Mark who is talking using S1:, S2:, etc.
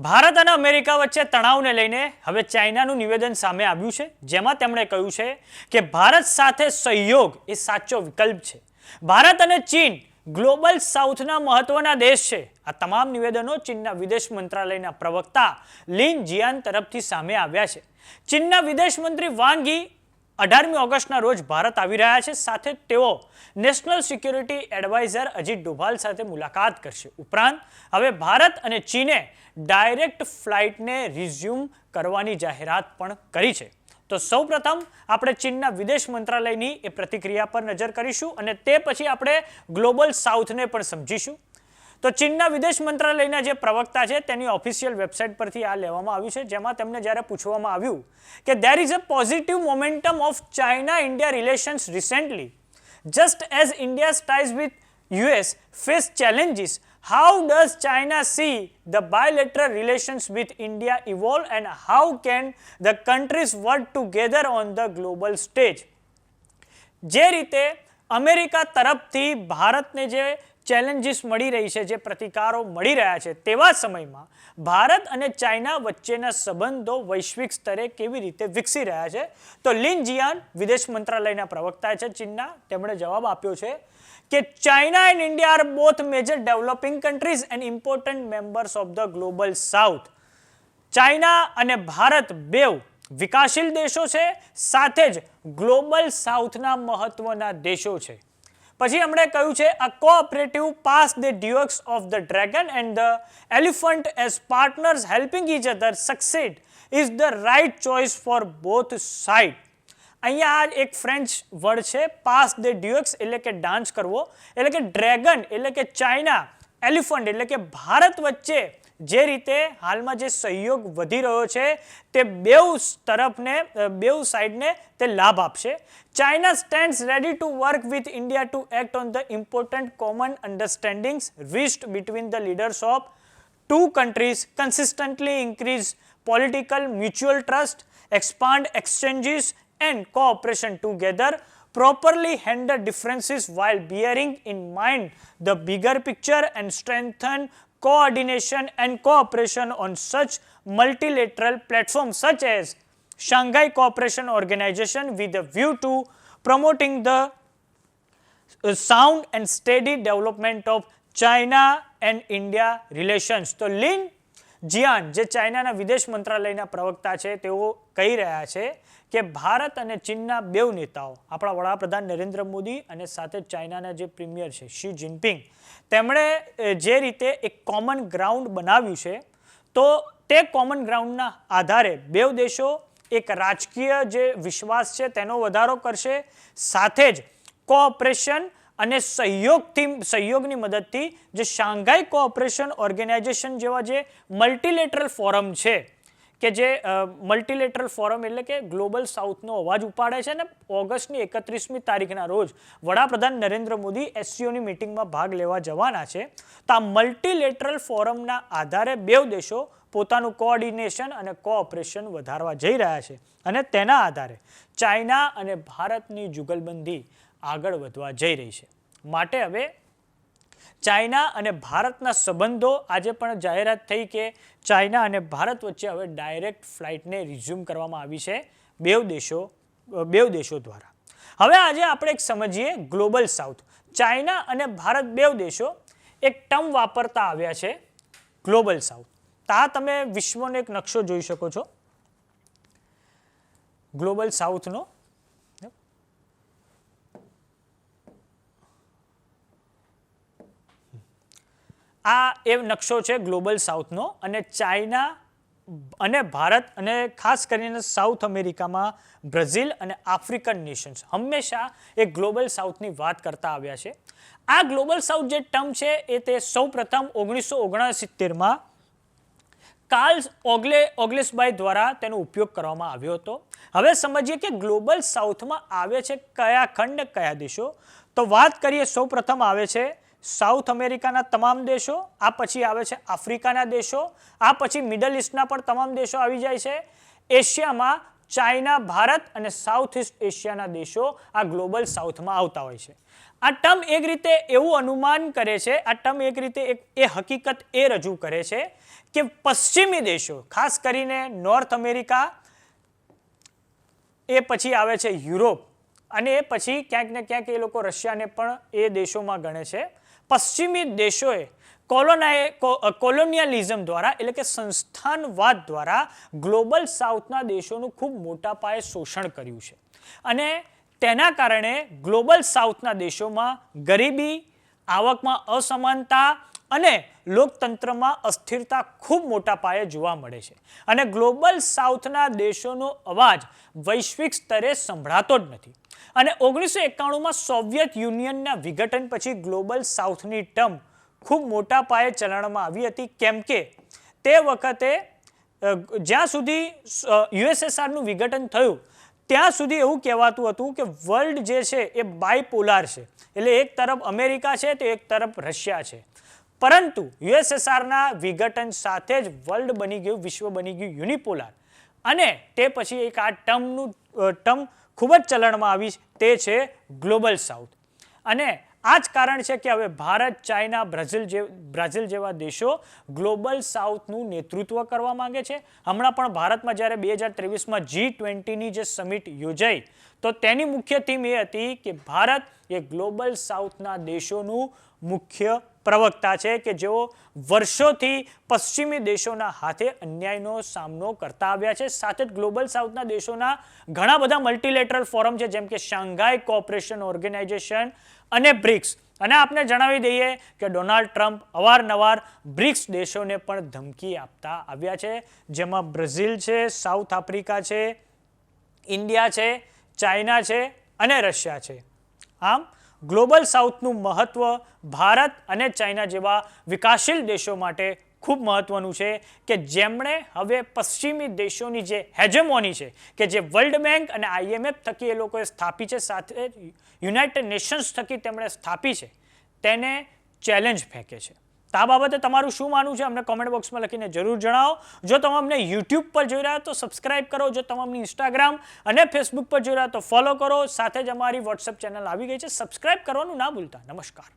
S1: ભારત અને અમેરિકા વચ્ચે તણાવને લઈને હવે ચાઇનાનું નિવેદન સામે આવ્યું છે, જેમાં તેમણે કહ્યું છે કે ભારત સાથે સહયોગ એ સાચો વિકલ્પ છે. ભારત અને ચીન ગ્લોબલ સાઉથના મહત્વના દેશ છે. આ તમામ નિવેદનો ચીનના વિદેશ મંત્રાલયના પ્રવક્તા લિન જિયાન તરફથી સામે આવ્યા છે. ચીનના વિદેશ મંત્રી વાંગ અઢારમી ઓગસ્ટના રોજ ભારત આવી રહ્યા છે. સાથે તેઓ national security adviser Ajit Doval સાથે મુલાકાત કરશે. ઉપરાંત, હવે ભારત અને ચીને ડાયરેક્ટ ફ્લાઇટને રિઝ્યુમ કરવાની જાહેરાત પણ કરી છે. તો સૌપ્રથમ આપણે ચીનના વિદેશ મંત્રાલયની એ પ્રતિક્રિયા પર નજર કરીશું અને તે પછી આપણે ગ્લોબલ સાઉથને પણ સમજીશું. તો ચીનના વિદેશ મંત્રાલયના જે પ્રવક્તા છે, તેની ઓફિશિયલ વેબસાઇટ પરથી આ લેવામાં આવ્યું છે. જેમાં તેમને જ્યારે પૂછવામાં આવ્યું કે there is a positive momentum of China India relations recently just as India ties with US face challenges how does China see the bilateral relations with India evolve and how can the countries work together on the global stage જે રીતે America તરફથી ભારતને જે challenges મળી રહી છે, જે પ્રતિકારો મળી રહ્યા છે, તેવા સમયમાં ભારત અને ચાઇના વચ્ચેના સંબંધો વૈશ્વિક સ્તરે કેવી રીતે વિકસી રહ્યા છે? તો લિન જિયાન વિદેશ મંત્રાલયના પ્રવક્તા છે ચીનના, તેમણે જવાબ આપ્યો છે કે China and India are both major developing countries and important members of the global south China અને ભારત બેવ વિકાસશીલ દેશો છે, સાથે જ ગ્લોબલ સાઉથના મહત્વના દેશો છે. પછી એમણે કહ્યું છે a cooperative pas de deux of the dragon and the elephant as partners helping each other succeed is the right choice for both side અહીંયા આ એક ફ્રેન્ચ વર્ડ છે પાસ ધ ડ્યુક્સ એટલે કે ડાન્સ કરવો. એટલે કે ડ્રેગન એટલે કે ચાઇના. એલિફન્ટ એટલે કે ભારત વચ્ચે જે રીતે હાલમાં જે સહયોગ વધી રહ્યો છે તે બેઉ તરફને બેઉ સાઈડને તે લાભ આપશે. China stands ready to work with India to act on the important common understandings reached between the leaders of two countries consistently increase political mutual trust expand exchanges and cooperation together, properly handle differences while bearing in mind the bigger picture and strengthen coordination and cooperation on such multilateral platforms such as Shanghai Cooperation Organization with a view to promoting the uh, sound and steady development of China and India relations. So, Lin Jian, જે ચાઇનાના વિદેશ મંત્રાલયના પ્રવક્તા છે, તેઓ કહી રહ્યા છે કે ભારત અને ચીનના બેઉ નેતાઓ, આપણા વડાપ્રધાન નરેન્દ્ર મોદી અને સાથે ચાઇનાના જે પ્રીમિયર છે, શી જિનપિંગ, તેમણે જે રીતે એક કોમન ગ્રાઉન્ડ બનાવ્યું છે, તો તે કોમન ગ્રાઉન્ડના આધારે બે દેશો એક રાજકીય જે વિશ્વાસ છે, તેનો વધારો કરશે, સાથે જ કોઓપરેશન અને સહયોગથી સહયોગની મદદથી જે શાંઘાઈ કોઓપરેશન ઓર્ગેનાઇઝેશન જેવા જે મલ્ટીલેટરલ ફોરમ છે, કે જે મલ્ટીલેટરલ ફોરમ એટલે કે ગ્લોબલ સાઉથનો અવાજ ઉપાડે છે અને ઓગસ્ટની એકત્રીસમી તારીખના રોજ વડાપ્રધાન નરેન્દ્ર મોદી એસસીઓની મિટિંગમાં ભાગ લેવા જવાના છે. તો આ મલ્ટીલેટરલ ફોરમના આધારે બે દેશો પોતાનું કોઓર્ડિનેશન અને કોઓપરેશન વધારવા જઈ રહ્યા છે. અને તેના આધારે ચાઇના અને ભારતની જુગલબંધી આગળ વધવા જઈ રહી છે. માટે હવે ચાઇના અને ભારતના સંબંધો આજે પણ જાહેરાત થઈ કે ચાઇના અને ભારત વચ્ચે હવે ડાયરેક્ટ ફ્લાઇટને રિઝ્યુમ કરવામાં આવી છે બેવ દેશો બેવ દેશો દ્વારા. હવે આજે આપણે એક સમજીએ ગ્લોબલ સાઉથ. ચાઇના અને ભારત બેવ દેશો એક ટર્મ વાપરતા આવ્યા છે ગ્લોબલ સાઉથ. તા તમે વિશ્વનો એક નકશો જોઈ શકો છો. ગ્લોબલ સાઉથનો આ એ નકશો છે ગ્લોબલ સાઉથનો અને ચાઇના અને ભારત અને ખાસ કરીને સાઉથ અમેરિકામાં બ્રાઝિલ અને આફ્રિકન નેશન્સ હંમેશા એ ગ્લોબલ સાઉથની વાત કરતા આવ્યા છે. આ ગ્લોબલ સાઉથ જે ટર્મ છે એ તે સૌ પ્રથમ ઓગણીસો ઓગણસિત્તેરમાં કાર્લ ઓગલે ઓગલેસબાઈ દ્વારા તેનો ઉપયોગ કરવામાં આવ્યો હતો. હવે સમજીએ કે ગ્લોબલ સાઉથમાં આવે છે કયા ખંડ, કયા દેશો? તો વાત કરીએ સૌ આવે છે સાઉથ અમેરિકાના તમામ દેશો, આ પછી આવે છે આફ્રિકાના દેશો, આ પછી મિડલ ઇસ્ટના પણ તમામ દેશો આવી જાય છે. એશિયામાં ચાઇના, ભારત અને સાઉથ ઇસ્ટ એશિયાના દેશો આ ગ્લોબલ સાઉથમાં આવતા હોય છે. આ ટર્મ એક રીતે એવું અનુમાન કરે છે, આ ટર્મ એક રીતે એક, એ હકીકત એ રજૂ કરે છે કે પશ્ચિમી દેશો, ખાસ કરીને નોર્થ અમેરિકા, એ પછી આવે છે યુરોપ અને એ પછી ક્યાંક ને ક્યાંક એ લોકો રશિયાને પણ એ દેશોમાં ગણે છે. પશ્ચિમી દેશોએ કોલોનાએ કોલોનિયાલિઝમ દ્વારા એટલે કે સંસ્થાનવાદ દ્વારા ગ્લોબલ સાઉથના દેશોનું ખૂબ મોટા પાયે શોષણ કર્યું છે. અને તેના કારણે ગ્લોબલ સાઉથના દેશોમાં ગરીબી, આવકમાં અસમાનતા અને લોકતંત્રમાં અસ્થિરતા ખૂબ મોટા પાયે જોવા મળે છે. અને ગ્લોબલ સાઉથના દેશોનો અવાજ વૈશ્વિક સ્તરે સંભળાતો જ નથી. અને ઓગણીસો એકાણુંમાં સોવિયત યુનિયનના વિઘટન પછી ગ્લોબલ સાઉથની ટર્મ ખૂબ મોટા પાયે ચલણમાં આવી હતી. કેમ કે તે વખતે જ્યાં સુધી યુએસએસઆરનું વિઘટન થયું, ત્યાં સુધી એવું કહેવાતું હતું કે વર્લ્ડ જે છે એ બાયપોલાર છે. એટલે એક તરફ અમેરિકા છે, તો એક તરફ રશિયા છે. પરંતુ યુએસએસઆરના વિઘટન સાથે જ વર્લ્ડ બની ગયું, વિશ્વ બની ગયું યુનિપોલાર. અને તે પછી એક આ ટર્મનું ટર્મ ખૂબ જ ચલણમાં આવી તે છે ગ્લોબલ સાઉથ. અને આ જ કારણ છે કે હવે ભારત, ચાઇના, બ્રાઝિલ જે, બ્રાઝિલ જેવા દેશો ગ્લોબલ સાઉથનું નેતૃત્વ કરવા માંગે છે. હમણાં પણ ભારતમાં જ્યારે બે હજાર ત્રેવીસમાં જી ટ્વેન્ટીની જે સમિટ યોજાઈ, તો તેની મુખ્ય થીમ એ હતી કે ભારત એ ગ્લોબલ સાઉથના દેશોનું મુખ્ય પ્રવક્તા છે કે જેઓ વર્ષોથી પશ્ચિમી દેશોના હાથે અન્યાયનો સામનો કરતા આવ્યા છે. સાથે જ ગ્લોબલ સાઉથના દેશોના ઘણા બધા મલ્ટીલેટરલ ફોરમ છે, જેમ કે શાંઘાઈ કોઓપરેશન ઓર્ગેનાઇઝેશન અને બ્રિક્સ. અને આપને જણાવી દઈએ કે ડોનાલ્ડ ટ્રમ્પ અવારનવાર બ્રિક્સ દેશોને પણ ધમકી આપતા આવ્યા છે. જેમાં બ્રાઝિલ છે, સાઉથ આફ્રિકા છે, ઇન્ડિયા છે, ચાઇના છે અને રશિયા છે. આમ, ગ્લોબલ સાઉથનું મહત્વ ભારત અને ચાઇના જેવા વિકાસશીલ દેશો માટે ખૂબ મહત્વનું છે કે જેમણે હવે પશ્ચિમી દેશોની જે હેજમોની છે, કે જે વર્લ્ડ બેંક અને આઈએમએફ થકી એ લોકોએ સ્થાપી છે, સાથે યુનાઇટેડ નેશન્સ થકી તેમણે સ્થાપી છે, તેને ચેલેન્જ ફેંકે છે. તો આ બાબતે તમારું શું માનવું છે? અમને કોમેન્ટ બોક્સમાં લખીને જરૂર જણાવો. જો તમે અમને યુટ્યુબ પર જોઈ રહ્યા તો સબસ્ક્રાઇબ કરો, જો તમે અમને ઇન્સ્ટાગ્રામ અને ફેસબુક પર જોઈ રહ્યા તો ફોલો કરો. સાથે જ અમારી વોટ્સએપ ચેનલ આવી ગઈ છે. સબસ્ક્રાઇબ કરવાનું ના ભૂલતા. નમસ્કાર.